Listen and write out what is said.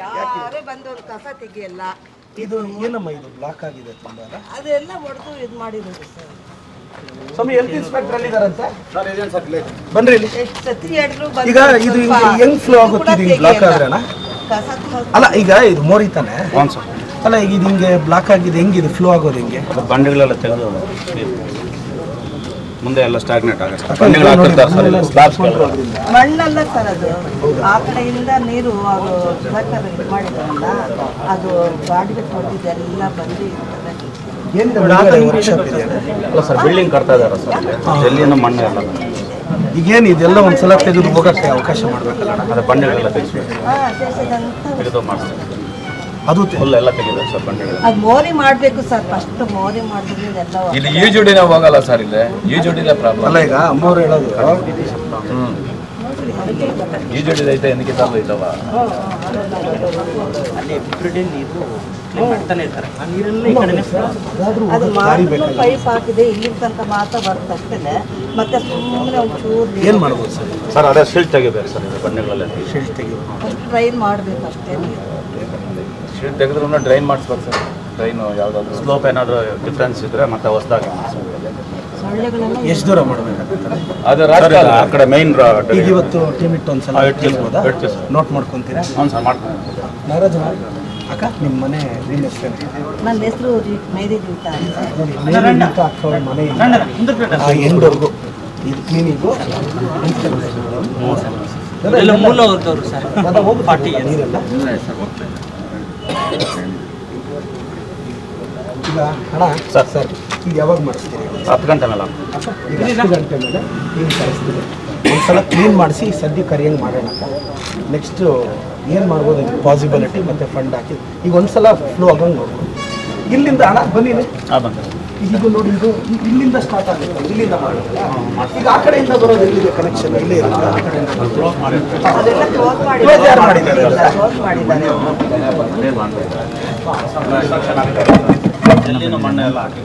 ಯಾರೇ ಬಂದವರು ಕಸ ತೆಗಿಯಲ್ಲ. ಇದು ಏನಮ್ಮ ಇದು? ಬ್ಲಾಕ್ ಆಗಿದೆ ತುಂಬಾ ಅದೆಲ್ಲ ಹೊಡೆದು ಇದು ಮಾಡಿರೋದು ಸರ್. ಸ್ವಾಮಿ ಹೆಲ್ತ್ ಇನ್ಸ್ಪೆಕ್ಟರ್ ಅಲ್ಲಿದ್ದಾರಂತೆ ಬನ್ರಿ ಇಲ್ಲಿ. ಎಷ್ಟು ಸತಿ ಹೇಳಿದ್ರು ಬಂದು ಈಗ ಇದು ಸ್ವಲ್ಪ ಹೆಂಗ್ ಫ್ಲೋ ಆಗುತ್ತೆ ಇದು ಹಿಂಗೆ ಬ್ಲಾಕ್ ಆದ್ರೆ ಕಸ ಅಲ್ಲ ಈಗ ಇದು ಮೋರಿ ತಾನೆ? ಅಲ್ಲ ಈಗ ಇದು ಹಿಂಗೆ ಬ್ಲಾಕ್ ಆಗಿದೆ ಹೆಂಗಿದೆ? ಫ್ಲೋ ಆಗೋದು ಹೆಂಗೆ? ಬಂಡೆಗಳೆಲ್ಲ ತೆಗೆದು ಮುಂದೆ ಎಲ್ಲ ಸ್ಟಾಗ್ನೆಟ್ ಆಗುತ್ತೆ. ಬಂಡೆಗಳು ಹಾಕಿರ್ತಾರೆ ಸರ್ ಇಲ್ಲಿ ಸ್ಲಾಬ್ಸ್ ಮಣ್ಣಲ್ಲ ಸರ್ ಅದು ಆ ಕಡೆಯಿಂದ ನೀರು ಅದು ಟ್ರಕ್ಕರ್ ಇದು ಮಾಡಿದ್ರಲ್ಲ ಅದು ಗಾಡಿಗೆ ಎಲ್ಲ ಬಂದು ಇರ್ತದೆ. ಅಲ್ಲ ಸರ್ ಬಿಲ್ಡಿಂಗ್ ಕಟ್ತಾ ಇದಾರೆ ಸರ್ ಎಲ್ಲಿನ ಮಣ್ಣು ಎಲ್ಲ ಈಗೇನು ಇದೆಲ್ಲ ಒಂದ್ಸಲ ತೆಗೆದು ಹೋಗಕ್ಕೆ ಅವಕಾಶ ಮಾಡಬೇಕಲ್ಲ? ಅದೇ ಬಂಡೆಗಳೆಲ್ಲ ತೆಗಿಸ್ಬೇಕು. ತೆಗೆದು ಮಾಡಿಸ್ತಾರೆ ಅದು ಎಲ್ಲ ತೆಗೆದ ಸರ್ ಬಂಡೆಗಳು ಅದು ಮೋರಿ ಮಾಡಬೇಕು ಸರ್ ಫಸ್ಟ್ ಮೋರಿ ಮಾಡಿದ್ರೆ ಎಲ್ಲ ಇಲ್ಲಿ ಜೋಡಿನ ಹೋಗಲ್ಲ ಸರ್ ಇಲ್ಲಿ? ಜೋಡಿನ ಪ್ರಾಬ್ಲಮ್. ಅಲ್ಲ ಈಗ ಅಮ್ಮವ್ರು ಹೇಳೋದು. ಈಜುಡಿದ ಐತೆ ಏನಕ್ಕೆ ತಾವು ಐತವ ಅಲ್ಲಿ ಅದು ಹೋಗಕ್ಕೆ ಅದು ಮಾಡಿದ್ರು ಬೇಕಲ್ಲ ಪೈಪ್ ಹಾಕಿದೆ ಇಲ್ಲಿ ತನಕ ಮಾತ್ರ ಬರ್ತಷ್ಟೇ ಮತ್ತೆ ಸುಮ್ಮನೆ ಒಂಚೂರು ಏನು ಮಾಡ್ಬೋದು ಸರ್? ಸರ್ ಅದೇ ಶಿಲ್ಟ್ ತೆಗಿಬೇಕು ಸರ್ ಇದು ಬಂಡೆಗಳೆಲ್ಲ. ಶೀಲ್ಡ್ ತೆಗೆದು ಟ್ರೈನ್ ಮಾಡಬೇಕು ಅಷ್ಟೇ ಶೀಟ್ ತೆಗೆದ್ರು ಡ್ರೈನ್ ಮಾಡಿಸ್ಬೇಕು ಸರ್. ಡ್ರೈನು ಯಾವುದಾದ್ರು ಸ್ಲೋಪ್ ಏನಾದರೂ ಡಿಫ್ರೆನ್ಸ್ ಇದ್ರೆ ಮತ್ತೆ ಹೊಸದಾಗಿ ಎಷ್ಟು ದೂರ ಮಾಡಬೇಕು ಅದು ಆ ಕಡೆ ಮೈನ್ ಈಗ ಇವತ್ತು ಟೀಮ್ ಇಟ್ಟು ಒಂದು ಸಲ? ನೋಟ್ ಮಾಡ್ಕೊಂತೀರಾ? ಹ್ಞೂ ಸರ್ ನಾಗರಾಜ ಅಕ್ಕ ನಿಮ್ಮ ಮನೆ ನಿಮ್ಮ ಹೆಸರು ನನ್ನ ಹೆಸರು ಮೇರಿ ಅಂತ. ನೋಡಿ ಮೇಲಿಂದ ಅಕ್ಕ ಅವ್ರ ಮನೆ ಆ ಎಂಡ್ವರೆಗೂ. ಇದು ಕ್ಲೀನಿಂಗು ಎಲ್ಲ ಮೂಲ ವರ್ಗದವರು ಸರ್. ಪಾರ್ಟಿ ನೀರೆಲ್ಲ? ಈಗ ಹಣ ಸರ್. ಸರ್ ಈಗ ಯಾವಾಗ ಮಾಡಿಸ್ತೀರಿ? ಹತ್ತು ಗಂಟೆ ಮೇಲೆ. ಈಗ ಹತ್ತು ಗಂಟೆ ಮೇಲೆ ಕ್ಲೀನ್ ಕಳಿಸ್ತೀವಿ ಒಂದ್ಸಲ ಕ್ಲೀನ್ ಮಾಡಿಸಿ ಸದ್ಯ ಕರಿಯಂಗೆ ಮಾಡೋಣ ನೆಕ್ಸ್ಟು ಏನು ಮಾಡ್ಬೋದು? ಪಾಸಿಬಿಲಿಟಿ ಮತ್ತು ಫಂಡ್ ಹಾಕಿ. ಈಗ ಒಂದ್ಸಲ ಫ್ಲೋ ಆಗಂಗೆ ನೋಡ್ಬೋದು. ಇಲ್ಲಿಂದ ಹಣ ಬನ್ನಿ ಹಾಂ ಬಂದೆ ಈಗ ನೋಡಿ ಇದು ಇಲ್ಲಿಂದ ಸ್ಟಾರ್ಟ್ ಆಗುತ್ತೆ ಇಲ್ಲಿಂದ ಮಾಡೋದಲ್ಲ ಈಗ ಆ ಕಡೆಯಿಂದ ಬರೋದು ಎಲ್ಲಿದೆ ಕನೆಕ್ಷನ್ ಇಲ್ಲೇ ಇರುತ್ತೆ? ಅದೆಲ್ಲ ಕ್ಲೋಸ್ ಯಾರು ಮಾಡಿದ್ದಾರೆ? ಮಾಡಿದ್ದಾರೆ. ಕ್ಲೋಸ್ ಮಾಡಿದ್ದಾರೆ. ಎಲ್ಲಿನ ಹಾಕಿ